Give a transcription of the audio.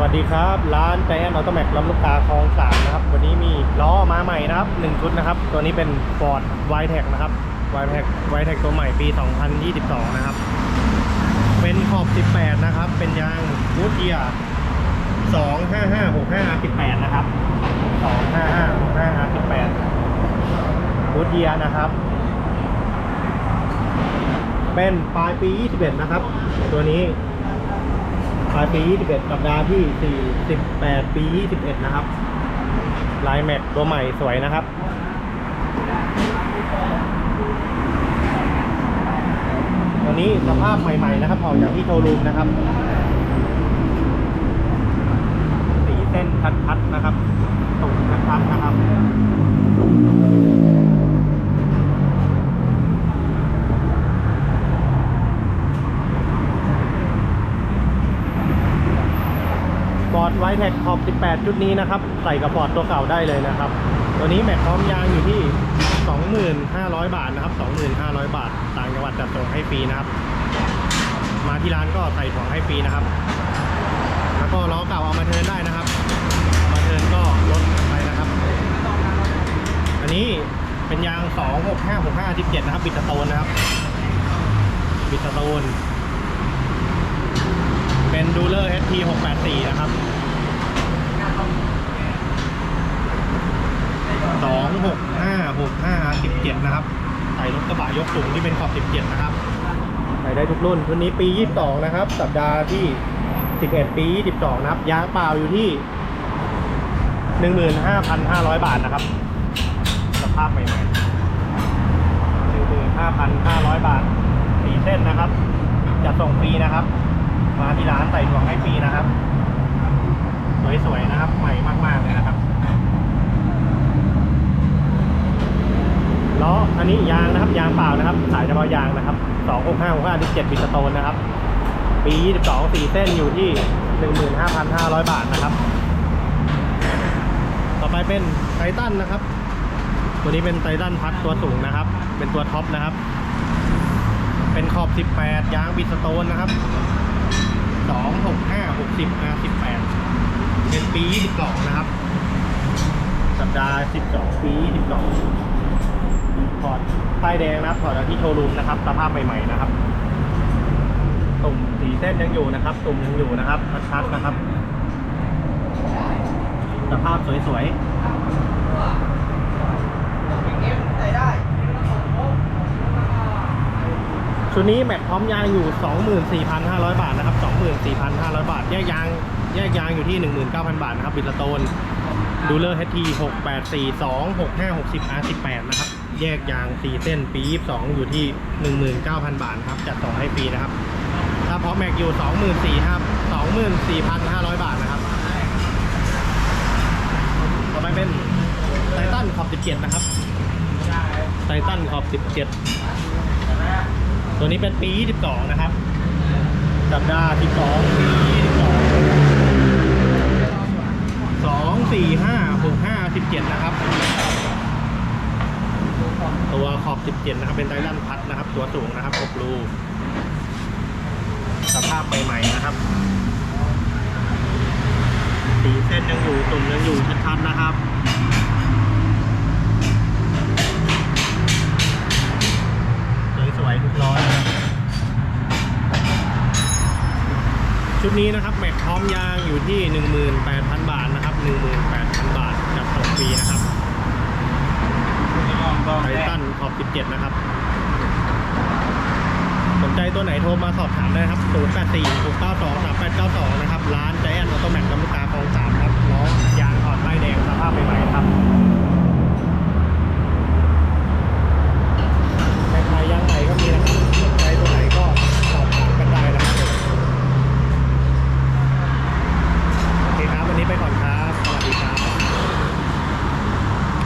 วัสดีครับ ร้านใจแอนออโตแม็กลำลูกกาคลองสามนะครับ วันนี้มีล้อมาใหม่นะครับหนึ่งชุดนะครับ ตัวนี้เป็น Ford w i t e c นะครับ w i t e c w i t e c ตัวใหม่ปี 2022 นะครับ เป็นขอบ 18 นะครับ เป็นยางบูทเกียร์25565 18 นะครับ 25565 18บูทเกียร์นะครับ เป็นปลายปี 21 นะครับ ตัวนี้ ปลายปี 21 สัปดาห์ที่ 48 ปี 21 นะครับ ลายแม็กตัวใหม่สวยนะครับ ตัวนี้สภาพใหม่ ๆ นะครับออกจากที่โชว์รูมนะครับ สีเส้นชัดๆนะครับตรงชัดๆนะครับ ฟอร์ดไวท์แท็กขอบ 18ชุดนี้นะครับ ใส่กับฟอร์ดตัวเก่าได้เลยนะครับ ตัวนี้แม็กพร้อมยางอยู่ที่ 25,000บาทนะครับ 25,000 บาท ต่างจังหวัดจัดส่งให้ฟรีนะครับ มาที่ร้านก็ใส่ของให้ฟรีนะครับ แล้วก็ล้อเก่าเอามาเทินได้นะครับ มาเทินก็ลดไปนะครับ อันนี้เป็นยาง 26565 17 นะครับ บิดสโตนนะครับ บิดสโตน เป็นดูเลอร์ HT 684 นะครับ 26565 17 นะครับใส่รถกระบะยกสูงที่เป็นขอบ 17 นะครับใส่ได้ทุกรุ่นรุ่นนี้ปี 22 นะครับ สัปดาห์ที่ 11 ปี 22 นะครับ ยางเปล่าอยู่ที่ 15,500 บาทนะครับ สภาพใหม่ๆ15,500 บาทสีเส้นนะครับ จะส่งฟรีนะครับ มาที่ร้านใส่ถ่วงให้ฟรีนะครับ สวยๆนะครับ ใหม่มากๆเลยนะครับล้ออันนี้ยางนะครับยางเปล่านะครับ สายเฉพาะยางนะครับ265 65 17บิสโตนนะครับ ปี 22สีเส้นอยู่ที่ 15,500 บาทนะครับ ต่อไปเป็นไททันนะครับ ตัวนี้เป็นไททันพัดตัวสูงนะครับ เป็นตัวท็อปนะครับ เป็นขอบ 18 ยางบิสโตนนะครับ สองหกห้าหกสิบนะสิบแปดเป็นปียี่สิบสองนะครับ สัปดาห์สิบสองปียี่สิบสองถอดป้ายแดงนะครับถอดจาที่โชว์รูมนะครับ สภาพใหม่ๆนะครับตุ่มสีเส้นยังอยู่นะครับ ตุ่มยังอยู่นะครับชัดๆนะครับ สภาพสวยๆ ชุดนี้แม็กพร้อมยางอยู่ 24,500 บาทนะครับ 24,500 บาท แยกยาง แยกยางอยู่ที่ 19,000 บาทนะครับบิลโตนดูเลอร์ HT 684 265 60 R18 นะครับ แยกยาง4เส้นปี22อยู่ที่19,000บาทครับ จัดส่งให้ฟรีนะครับ ถ้าพร้อมแม็กอยู่24,000ครับ24,500บาทนะครับ ต่อไปเป็นไททันขอบ17นะครับไททันขอบ17 ตัวนี้เป็นปี 22 นะครับสัปดาห์12ปี22 2 4 5 6 5 17 นะครับ ตัวขอบ 17 นะครับ เป็นไททันพัดนะครับ ตัวสูงนะครับ6รูสภาพใหม่ๆนะครับ สีเส้นยังอยู่ตุ่มยังอยู่ชัดๆนะครับ ชุดนี้นะครับแม็กพร้อมยางอยู่ที่ 18,000 บาทนะครับ 18,000 บาทจับส่งฟรีนะครับไททันขอบ 17 นะครับ สนใจตัวไหนโทรมาสอบถามได้ครับ 084 692 3892 นะครับ ร้านใจแอนออโตแมกลำลูกกาคลองส